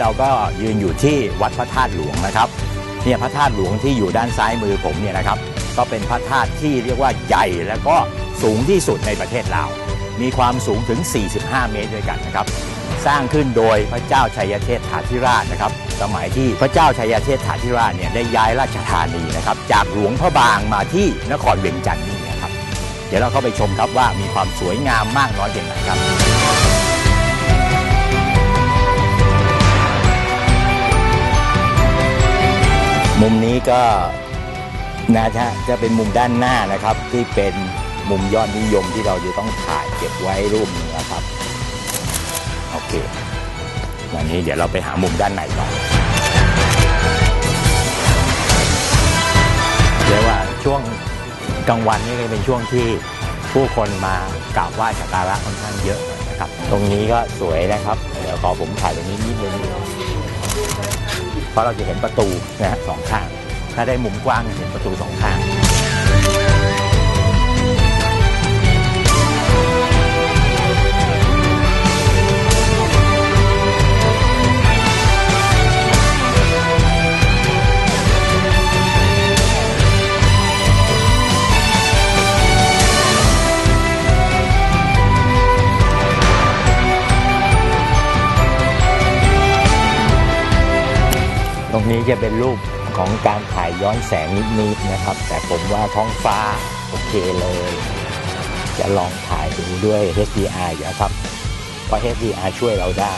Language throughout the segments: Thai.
เราก็ยืนอยู่ที่วัดพระธาตุหลวงนะครับเนี่ยพระธาตุหลวงที่อยู่ด้านซ้ายมือผมเนี่ยนะครับ ก็เป็นพระธาตุที่เรียกว่าใหญ่แล้วก็สูงที่สุดในประเทศลาว มีความสูงถึง 45 เมตรด้วยกันนะครับ สร้างขึ้นโดยพระเจ้าชัยเทพฐาธิราชนะครับ สมัยที่พระเจ้าชัยเทพฐาธิราชเนี่ยได้ย้ายราชธานีนะครับ จากหลวงพระบางมาที่นครเวียงจันทร์นี่นะครับ เดี๋ยวเราเข้าไปชมครับว่ามีความสวยงามมากน้อยเพียงไหนครับ มุมนี้ก็นะฮะจะเป็นมุมด้านหน้านะครับ ที่เป็นมุมยอดนิยมที่เราจะต้องถ่ายเก็บไว้รูปหนึงนะครับโอเควันนี้เดี๋ยวเราไปหามุมด้านในก่อนเรียกว่าช่วงกลางวันนี่ก็เป็นช่วงที่ผู้คนมากราบไหว้สักการะค่อนข้างเยอะหน่อยนะครับ ตรงนี้ก็สวยนะครับ เดี๋ยวขอผมถ่ายตรงนี้นิดนึง เพราะเราจะเห็นประตูนะฮะสองข้างถ้าได้มุมกว้างจะเห็นประตูสองข้าง นี้จะเป็นรูปของการถ่ายย้อนแสงนิดๆนะครับ แต่ผมว่าท้องฟ้าโอเคเลย จะลองถ่ายดูด้วย HDR อยู่นะครับ เพราะ HDR ช่วยเราได้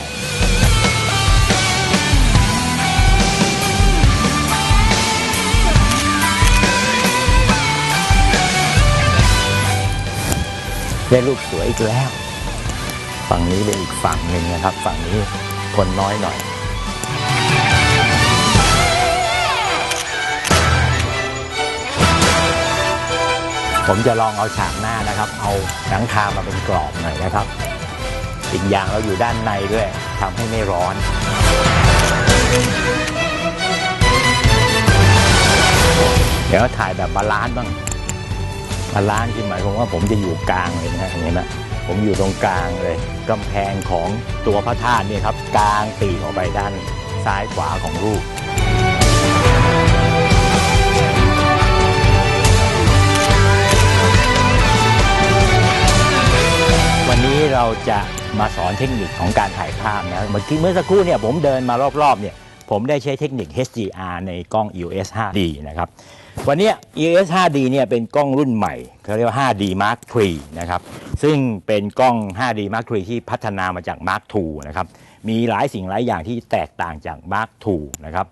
ได้รูปสวยอีกแล้ว ฝั่งนี้เป็นอีกฝั่งหนึ่งนะครับ ฝั่งนี้คนน้อยหน่อย ผมจะลองเอาฉากหน้านะครับ เอาหนังคามาเป็นกรอบหน่อยนะครับอีกอย่างเราอยู่ด้านในด้วยทำให้ไม่ร้อน เดี๋ยวถ่ายแบบบาลานซ์บ้างบาลานซ์คือหมายความว่าผมจะอยู่กลางเลยนะฮะเห็นไหมผมอยู่ตรงกลางเลยกำแพงของตัวพระธาตุเนี่ยครับกลางปีออกไปด้านซ้ายขวาของรูป เราจะมาสอนเทคนิคของการถ่ายภาพนะเมื่อกี้เมื่อสักครู่เนี่ยผมเดินมารอบๆเนี่ยผมได้ใช้เทคนิค HDR ในกล้อง EOS 5D นะครับ วันนี้ EOS 5D เนี่ยเป็นกล้องรุ่นใหม่เขาเรียกว่า 5D Mark III นะครับ ซึ่งเป็นกล้อง 5D Mark III ที่พัฒนามาจาก Mark II นะครับ มีหลายสิ่งหลายอย่างที่แตกต่างจาก Mark II นะครับ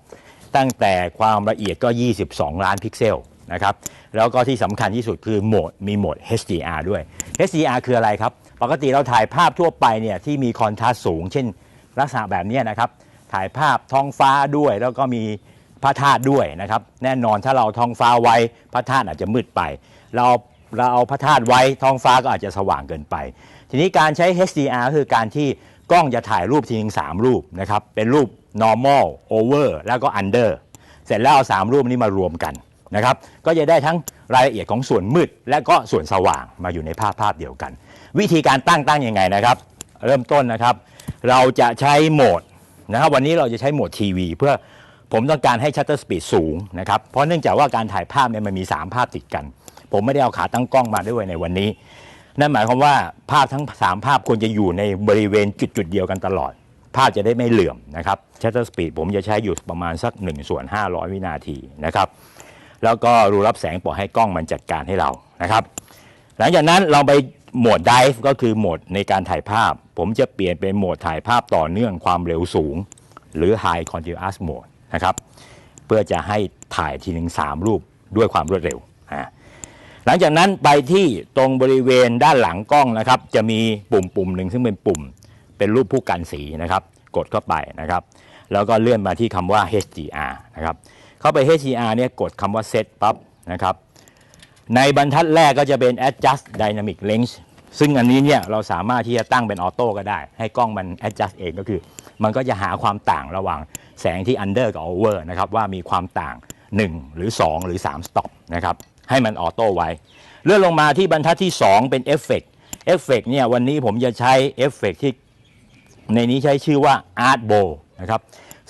ตั้งแต่ความละเอียดก็ 22 ล้านพิกเซลนะครับ แล้วก็ที่สำคัญที่สุดคือโหมดมีโหมด HDR ด้วย HDR คืออะไรครับ ปกติเราถ่ายภาพทั่วไปเนี่ยที่มีคอนทราสต์สูง เช่น ลักษณะแบบนี้นะครับ ถ่ายภาพท้องฟ้าด้วย แล้วก็มีพระธาตุด้วยนะครับ แน่นอนถ้าเราท้องฟ้าไว้พระธาตุอาจจะมืดไป เราเราเอาพระธาตุไว้ท้องฟ้าก็อาจจะสว่างเกินไป ทีนี้การใช้ HDR คือการที่กล้องจะถ่ายรูปทีนึงสามรูปนะครับ เป็นรูป normal over แล้วก็ under เสร็จแล้วเอาสามรูปนี้มารวมกันนะครับ ก็จะได้ทั้งรายละเอียดของส่วนมืด และก็ส่วนสว่างมาอยู่ในภาพภาพเดียวกัน วิธีการตั้งตั้งยังไงนะครับ เริ่มต้นนะครับ เราจะใช้โหมดนะครับ วันนี้เราจะใช้โหมดทีวีเพื่อผมต้องการให้ชัตเตอร์สปีดสูงนะครับ เพราะเนื่องจากว่าการถ่ายภาพเนี่ยมันมี 3 ภาพติดกัน ผมไม่ได้เอาขาตั้งกล้องมาด้วยในวันนี้ นั่นหมายความว่าภาพทั้ง 3 ภาพควรจะอยู่ในบริเวณจุดจุดๆเดียวกันตลอด ภาพจะได้ไม่เหลื่อมนะครับชัตเตอร์สปีดผมจะใช้อยู่ประมาณสัก1ส่วน500 วินาทีนะครับ แล้วก็รูรับแสงปล่อยให้กล้องมันจัดการให้เรานะครับ หลังจากนั้นเราไป โหมด Dive ก็คือโหมดในการถ่ายภาพ ผมจะเปลี่ยนเป็นโหมดถ่ายภาพต่อเนื่องความเร็วสูง หรือ High Continuous Mode นะครับเพื่อจะให้ถ่ายทีหนึ่ง3รูปด้วยความรวดเร็วหลังจากนั้นไปที่ตรงบริเวณด้านหลังกล้องนะครับ จะมีปุ่มปุ่มหนึ่งซึ่งเป็นปุ่ม เป็นรูปผู้กันสีนะครับ กดเข้าไปนะครับ แล้วก็เลื่อนมาที่คำว่า HDR นะครับเข้าไป HDR เนี่ยกดคำว่า Set ปั๊บนะครับในบรรทัดแรกก็จะเป็น adjust dynamic range ซึ่งอันนี้เนี่ยเราสามารถที่จะตั้งเป็นออโต้ก็ได้ ให้กล้องมัน adjust เองก็คือ มันก็จะหาความต่างระหว่างแสงที่ under กับ over นะครับว่ามีความต่าง 1 หรือ 2 หรือ 3 stop นะครับให้มันออโต้ไว้ เลื่อนลงมาที่บรรทัดที่ 2 เป็นเอฟเฟกเอฟเฟกเนี่ยวันนี้ผมจะใช้เอฟเฟกที่ในนี้ใช้ชื่อว่า Art Bow นะครับ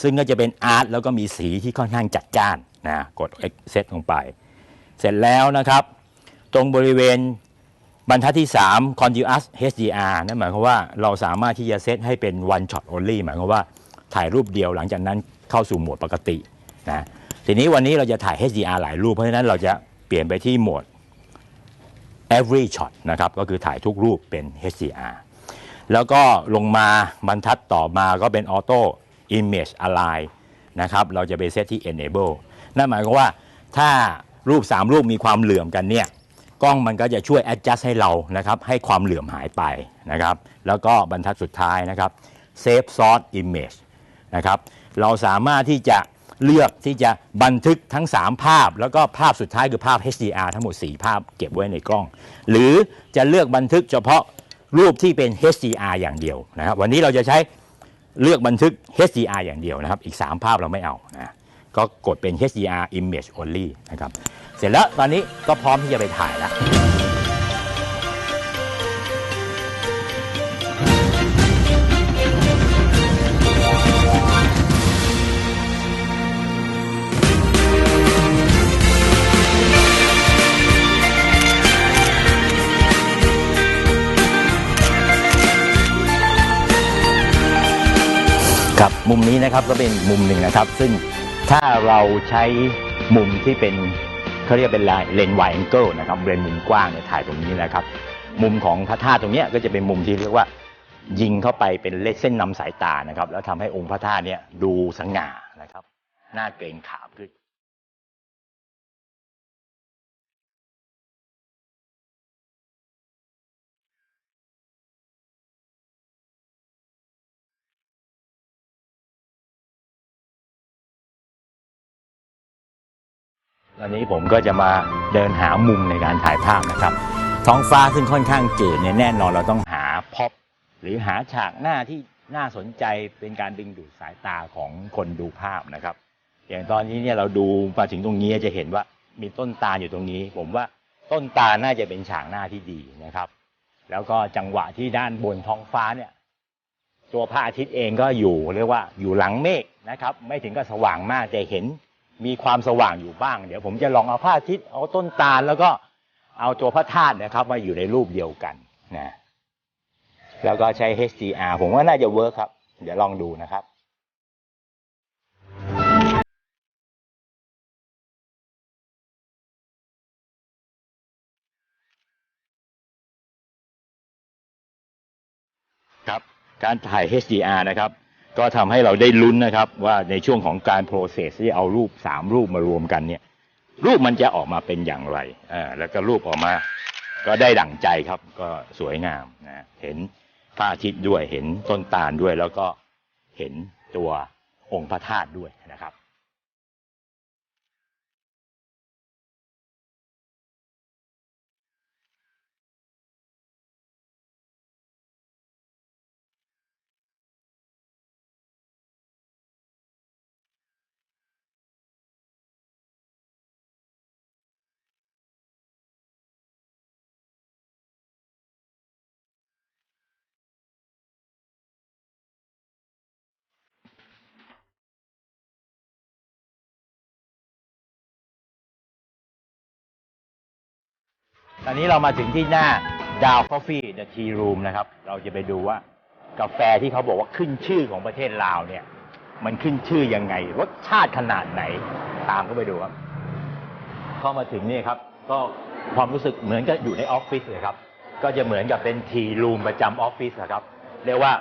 ซึ่งก็จะเป็นอาร์ตแล้วก็มีสีที่ค่อนข้างจัดจ้านนะกดเซตลงไป เสร็จแล้วนะครับ ตรงบริเวณ บรรทัดที่ 3 continuous HDR นั่นหมายความว่าเราสามารถที่จะเซตให้เป็น one shot only หมายความว่าถ่ายรูปเดียวหลังจากนั้นเข้าสู่โหมดปกตินะทีนี้วันนี้เราจะถ่าย HDR หลายรูป เพราะฉะนั้นเราจะเปลี่ยนไปที่โหมด every shot นะครับก็คือถ่ายทุกรูปเป็น HDR แล้วก็ลงมาบรรทัดต่อมาก็เป็น auto image align นะครับเราจะไปเซตที่ enable นั่นหมายความว่าถ้ารูป 3 รูปมีความเหลื่อมกันเนี่ย กล้องมันก็จะช่วย adjust ให้เรานะครับ ให้ความเหลื่อมหายไปนะครับ แล้วก็บรรทัดสุดท้ายนะครับ save source image นะครับ เราสามารถที่จะเลือกที่จะบันทึกทั้ง 3 ภาพ แล้วก็ภาพสุดท้ายคือภาพ HDR ทั้งหมด 4 ภาพเก็บไว้ในกล้อง หรือจะเลือกบันทึกเฉพาะรูปที่เป็น HDR อย่างเดียวนะครับ วันนี้เราจะใช้เลือกบันทึก HDR อย่างเดียวนะครับ อีก 3 ภาพเราไม่เอานะ ก็กดเป็น HDR image only นะครับ เสร็จแล้วตอนนี้ก็พร้อมที่จะไปถ่ายแล้วครับมุมนี้นะครับก็เป็นมุมหนึ่งนะครับ ซึ่ง ถ้าเราใช้มุมที่เป็นเขาเรียกเป็นเลนส์ไวแองเกิลนะครับเลนส์มุมกว้างเนี่ยถ่ายตรงนี้นะครับ มุมของพระธาตุตรงเนี้ยก็จะเป็นมุมที่เรียกว่ายิงเข้าไปเป็นเลเส้นนำสายตานะครับ แล้วทำให้องค์พระธาตุเนี่ยดูสง่านะครับน่าเกรงขาม ขึ้นนี้ผมก็จะมาเดินหามุมในการถ่ายภาพนะครับ ท้องฟ้าซึ่งค่อนข้างจืดเนี่ยแน่นอนเราต้องหาพ็อปหรือหาฉากหน้าที่น่าสนใจเป็นการดึงดูดสายตาของคนดูภาพนะครับ อย่างตอนนี้เนี่ยเราดูมาถึงตรงนี้จะเห็นว่ามีต้นตาลอยู่ตรงนี้ ผมว่าต้นตาลน่าจะเป็นฉากหน้าที่ดีนะครับ แล้วก็จังหวะที่ด้านบนท้องฟ้าเนี่ย ตัวพระอาทิตย์เองก็อยู่เรียกว่าอยู่หลังเมฆนะครับ ไม่ถึงกับสว่างมากแต่เห็น มีความสว่างอยู่บ้าง เดี๋ยวผมจะลองเอาพระอาทิตย์เอาต้นตาลแล้วก็เอาตัวพระธาตุนะครับมาอยู่ในรูปเดียวกันนะแล้วก็ใช้ HDR ผมว่าน่าจะเวิร์คครับ เดี๋ยวลองดูนะครับครับ การถ่าย HDR นะครับ ก็ทำให้เราได้ลุ้นนะครับ ว่าในช่วงของการโปรเซสที่เอารูปสามรูปมารวมกันเนี่ย รูปมันจะออกมาเป็นอย่างไรอ่าแล้วก็รูปออกมา ก็ได้ดั่งใจครับ ก็สวยงามนะเห็นพระอาทิตย์ด้วยเห็นต้นตาลด้วย แล้วก็เห็นตัวองค์พระธาตุด้วยนะครับ ตอนนี้เรามาถึงที่หน้าดาว Coffee The Tea Room นะครับ เราจะไปดูว่ากาแฟที่เขาบอกว่าขึ้นชื่อของประเทศลาวเนี่ย มันขึ้นชื่อยังไง รสชาติขนาดไหน ตามเข้าไปดูครับเข้ามาถึงนี่ครับ ก็ความรู้สึกเหมือนกับอยู่ในออฟฟิศเลยครับ ก็จะเหมือนกับเป็นทีรูมประจำออฟฟิศอะครับ เรียกว่า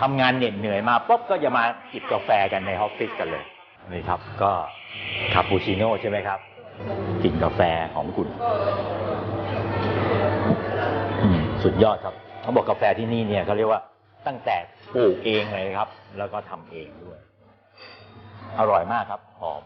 ทำงานเหน็ดเหนื่อยมาปุ๊บก็จะมาจิบกาแฟกันในออฟฟิศกันเลยนี่ครับ ก็คาปูชิโน่ใช่ไหมครับ กลิ่นกาแฟของคุณสุดยอดครับเขาบอกกาแฟที่นี่เนี่ยเขาเรียกว่าตั้งแต่ปลูกเองเลยครับ แล้วก็ทำเองด้วย อร่อยมากครับหอม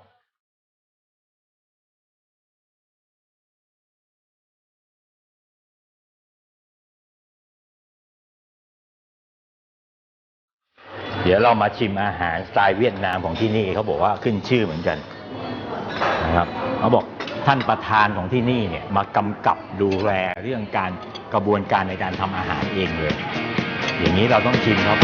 เดี๋ยวเรามาชิมอาหารสไตล์เวียดนามของที่นี่เขาบอกว่าขึ้นชื่อเหมือนกัน นะครับเขาบอกท่านประธานของที่นี่เนี่ยมากำกับดูแลเรื่องการกระบวนการในการทำอาหารเองเลย อย่างนี้เราต้องชิมครับ